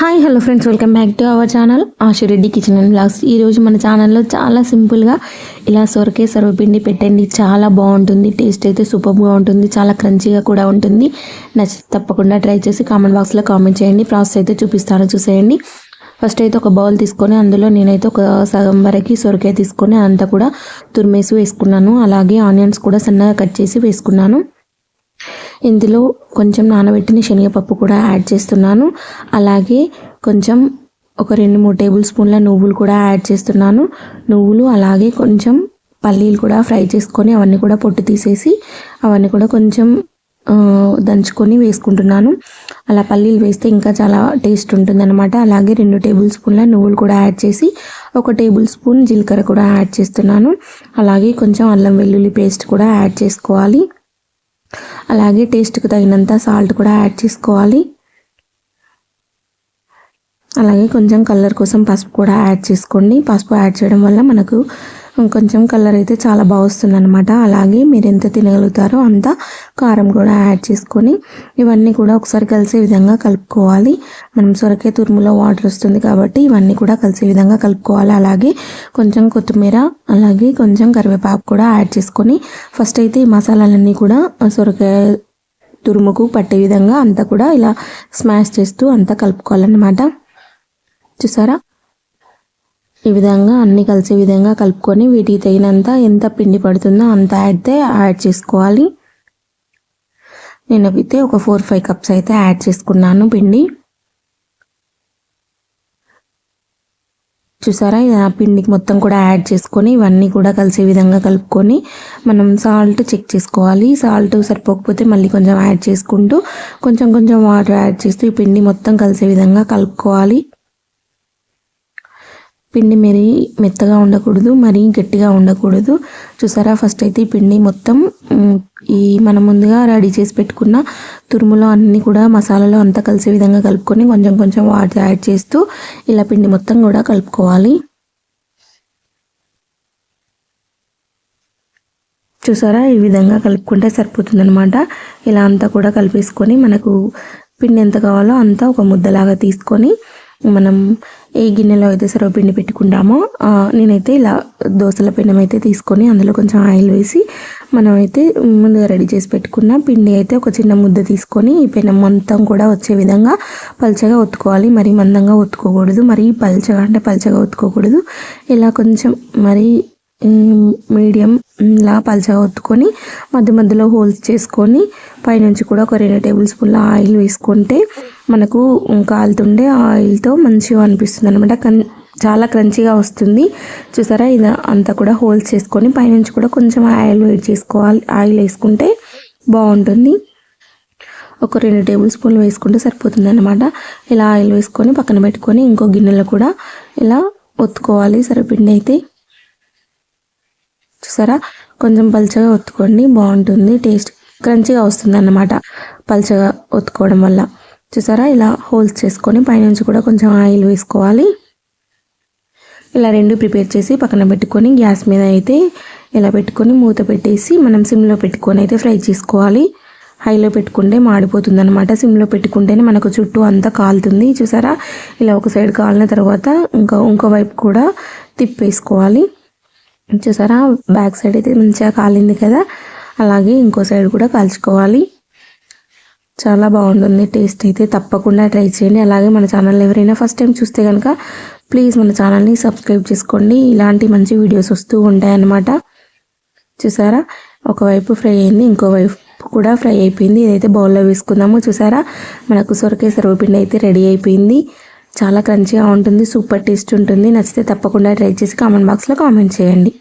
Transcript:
Hi hello friends welcome back to our channel Ashu Reddy kitchen and blogs ఈరోజు మన ఛానల్లో చాలా సింపుల్గా ఇలా సొరకే సర్వపిండి పెట్టండి. చాలా బాగుంటుంది టేస్ట్ అయితే సూపర్గా ఉంటుంది చాలా క్రంచీగా కూడా ఉంటుంది. నచ్చి తప్పకుండా ట్రై చేసి కామెంట్ బాక్స్లో కామెంట్ చేయండి. ప్రాసెస్ అయితే చూపిస్తాను చూసేయండి. ఫస్ట్ అయితే ఒక బౌల్ తీసుకొని అందులో నేనైతే ఒక సగం వరకు సొరకాయ తీసుకొని అంతా కూడా తురిమేసి వేసుకున్నాను. అలాగే ఆనియన్స్ కూడా సన్నగా కట్ చేసి వేసుకున్నాను. ఇందులో కొంచెం నానబెట్టిన శనగపప్పు కూడా యాడ్ చేస్తున్నాను. అలాగే కొంచెం ఒక రెండు మూడు టేబుల్ స్పూన్ల నువ్వులు కూడా యాడ్ చేస్తున్నాను. నువ్వులు అలాగే కొంచెం పల్లీలు కూడా ఫ్రై చేసుకొని అవన్నీ కూడా పొట్టు తీసేసి అవన్నీ కూడా కొంచెం దంచుకొని వేసుకుంటున్నాను. అలా పల్లీలు వేస్తే ఇంకా చాలా టేస్ట్ ఉంటుందన్నమాట. అలాగే రెండు టేబుల్ స్పూన్ల నువ్వులు కూడా యాడ్ చేసి ఒక టేబుల్ స్పూన్ జీలకర్ర కూడా యాడ్ చేస్తున్నాను. అలాగే కొంచెం అల్లం వెల్లుల్లి పేస్ట్ కూడా యాడ్ చేసుకోవాలి. అలాగే టేస్ట్కి తగినంత సాల్ట్ కూడా యాడ్ చేసుకోవాలి. అలాగే కొంచెం కలర్ కోసం పసుపు కూడా యాడ్ చేసుకోండి. పసుపు యాడ్ చేయడం వల్ల మనకు కొంచెం కలర్ అయితే చాలా బాగా వస్తుంది అనమాట అలాగే మీరు ఎంత తినగలుగుతారో అంత కారం కూడా యాడ్ చేసుకొని ఇవన్నీ కూడా ఒకసారి కలిసే విధంగా కలుపుకోవాలి. మనం సొరకాయ తురుములో వాటర్ వస్తుంది కాబట్టి ఇవన్నీ కూడా కలిసే విధంగా కలుపుకోవాలి. అలాగే కొంచెం కొత్తిమీర అలాగే కొంచెం కరివేపాకు కూడా యాడ్ చేసుకొని ఫస్ట్ అయితే ఈ మసాలాలన్నీ కూడా సొరకాయ తురుముకు పట్టే విధంగా అంతా కూడా ఇలా స్మాష్ చేస్తూ అంతా కలుపుకోవాలన్నమాట. చూసారా? ఈ విధంగా అన్నీ కలిసే విధంగా కలుపుకొని వీటికి తగినంత ఎంత పిండి పడుతుందో అంత అయితే యాడ్ చేసుకోవాలి. నేను అయితే ఒక ఫోర్ ఫైవ్ కప్స్ అయితే యాడ్ చేసుకున్నాను పిండి. చూసారా? ఆ పిండికి మొత్తం కూడా యాడ్ చేసుకొని ఇవన్నీ కూడా కలిసే విధంగా కలుపుకొని మనం సాల్ట్ చెక్ చేసుకోవాలి. సాల్ట్ సరిపోకపోతే మళ్ళీ కొంచెం యాడ్ చేసుకుంటూ కొంచెం కొంచెం వాటర్ యాడ్ చేస్తూ ఈ పిండి మొత్తం కలిసే విధంగా కలుపుకోవాలి. పిండి మరీ మెత్తగా ఉండకూడదు మరీ గట్టిగా ఉండకూడదు. చూసారా? ఫస్ట్ అయితే ఈ పిండి మొత్తం ఈ మనం ముందుగా రెడీ చేసి పెట్టుకున్న తురుములో అన్నీ కూడా మసాలాలో అంతా కలిసే విధంగా కలుపుకొని కొంచెం కొంచెం వాటర్ యాడ్ చేస్తూ ఇలా పిండి మొత్తం కూడా కలుపుకోవాలి. చూసారా? ఈ విధంగా కలుపుకుంటే సరిపోతుంది అనమాట ఇలా అంతా కూడా కలిపేసుకొని మనకు పిండి ఎంత కావాలో అంతా ఒక ముద్దలాగా తీసుకొని మనం ఏ గిన్నెలో అయితే సర్వపిండి పెట్టుకుంటామో. నేనైతే ఇలా దోశల పిండం అయితే తీసుకొని అందులో కొంచెం ఆయిల్ వేసి మనం అయితే ముందుగా రెడీ చేసి పెట్టుకున్న పిండి అయితే ఒక చిన్న ముద్ద తీసుకొని ఈ పెనం మొత్తం కూడా వచ్చే విధంగా పల్చగా ఒత్తుకోవాలి. మరీ మందంగా ఒత్తుకోకూడదు మరీ పల్చగా అంటే పల్చగా ఒత్తుకోకూడదు. ఇలా కొంచెం మరీ మీడియం ఇలా పల్చగా ఒత్తుకొని మధ్య మధ్యలో హోల్స్ చేసుకొని పైనుంచి కూడా ఒక రెండు టేబుల్ స్పూన్ల ఆయిల్ వేసుకుంటే మనకు కాలుతుండే ఆయిల్తో మంచిగా అనిపిస్తుంది అనమాట చాలా క్రంచీగా వస్తుంది. చూసారా? ఇది అంతా కూడా హోల్స్ చేసుకొని పైనుంచి కూడా కొంచెం ఆయిల్ వేడి చేసుకోవాలి. ఆయిల్ వేసుకుంటే బాగుంటుంది. ఒక రెండు టేబుల్ స్పూన్లు వేసుకుంటే సరిపోతుంది అనమాట ఇలా ఆయిల్ వేసుకొని పక్కన పెట్టుకొని ఇంకో గిన్నెలో కూడా ఇలా ఒత్తుకోవాలి సరిపిండి అయితే. చూసారా? కొంచెం పల్చగా ఒత్తుకోండి బాగుంటుంది టేస్ట్ క్రంచిగా వస్తుంది అన్నమాట పల్చగా ఒత్తుకోవడం వల్ల. చూసారా? ఇలా హోల్స్ చేసుకొని పైనుంచి కూడా కొంచెం ఆయిల్ వేసుకోవాలి. ఇలా రెండు ప్రిపేర్ చేసి పక్కన పెట్టుకొని గ్యాస్ మీద అయితే ఇలా పెట్టుకొని మూత పెట్టేసి మనం సిమ్లో పెట్టుకొని అయితే ఫ్రై చేసుకోవాలి. హైలో పెట్టుకుంటే మాడిపోతుంది అనమాట సిమ్లో పెట్టుకుంటేనే మనకు చుట్టూ అంతా కాలుతుంది. చూసారా? ఇలా ఒక సైడ్ కాలిన తర్వాత ఇంకా ఇంకో వైపు కూడా తిప్పేసుకోవాలి. చూసారా? బ్యాక్ సైడ్ అయితే మంచిగా కాలింది కదా? అలాగే ఇంకో సైడ్ కూడా కాల్చుకోవాలి. చాలా బాగుంటుంది. టేస్ట్ అయితే తప్పకుండా ట్రై చేయండి. అలాగే మన ఛానల్ ఎవరైనా ఫస్ట్ టైం చూస్తే కనుక ప్లీజ్ మన ఛానల్ని సబ్స్క్రైబ్ చేసుకోండి. ఇలాంటి మంచి వీడియోస్ వస్తూ ఉంటాయన్నమాట. చూసారా? ఒకవైపు ఫ్రై అయింది ఇంకోవైపు కూడా ఫ్రై అయిపోయింది. ఇదైతే బౌల్లో వేసుకుందాము. చూసారా? మనకు సొరకాయ సర్వపిండి అయితే రెడీ అయిపోయింది. చాలా క్రంచిగా ఉంటుంది సూపర్ టేస్ట్ ఉంటుంది. నచ్చితే తప్పకుండా ట్రై చేసి కామెంట్ బాక్స్లో కామెంట్ చేయండి.